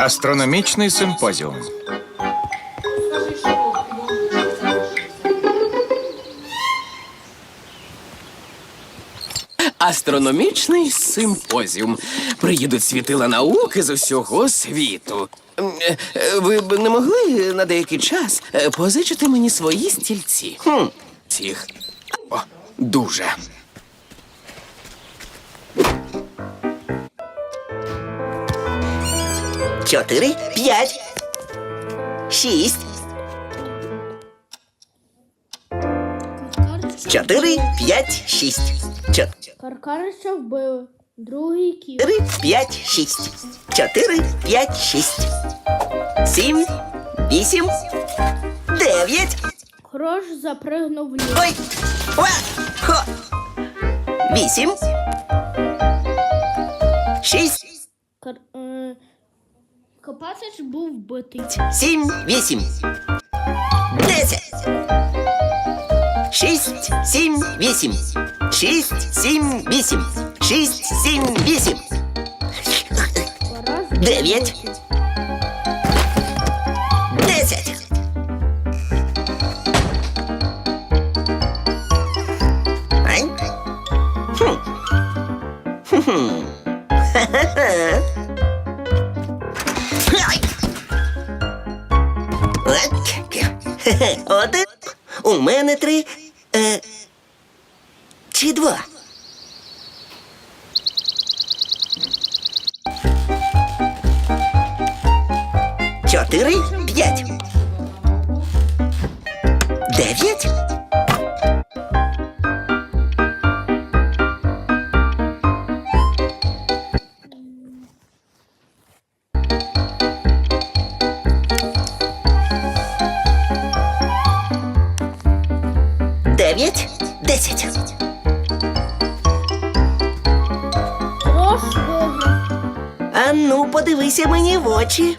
Астрономічний симпозіум. Астрономічний симпозіум. Приїдуть світила науки з усього світу. Е, е, Ви б не могли на деякий час е, позичити мені свої стільці? Хм. Цих. О, дуже. Чотири, п'ять, шість, чотири, п'ять, шість. Каркарича вбили. Другий кіт. Чотири, п'ять, шість. Чотири, п'ять, шість. Сім, вісім, дев'ять. Крош запригнув в ліс. Ой! Ва! Хо! Вісім. Шість, Кар... Е... Копатич був вбитий. сім, вісім. Десять. Шість, сім, вісім. Шість, сім, вісім. Шість, сім, вісім. Раз, Дев'ять. Десять. Ай. Хм. Хм-хм. Ха-ха-ха. Один. У мене три. Е, чи два? Чотири, п'ять. Дев'ять. Дев'ять, десять. Ану. А ну, подивися мені в очі.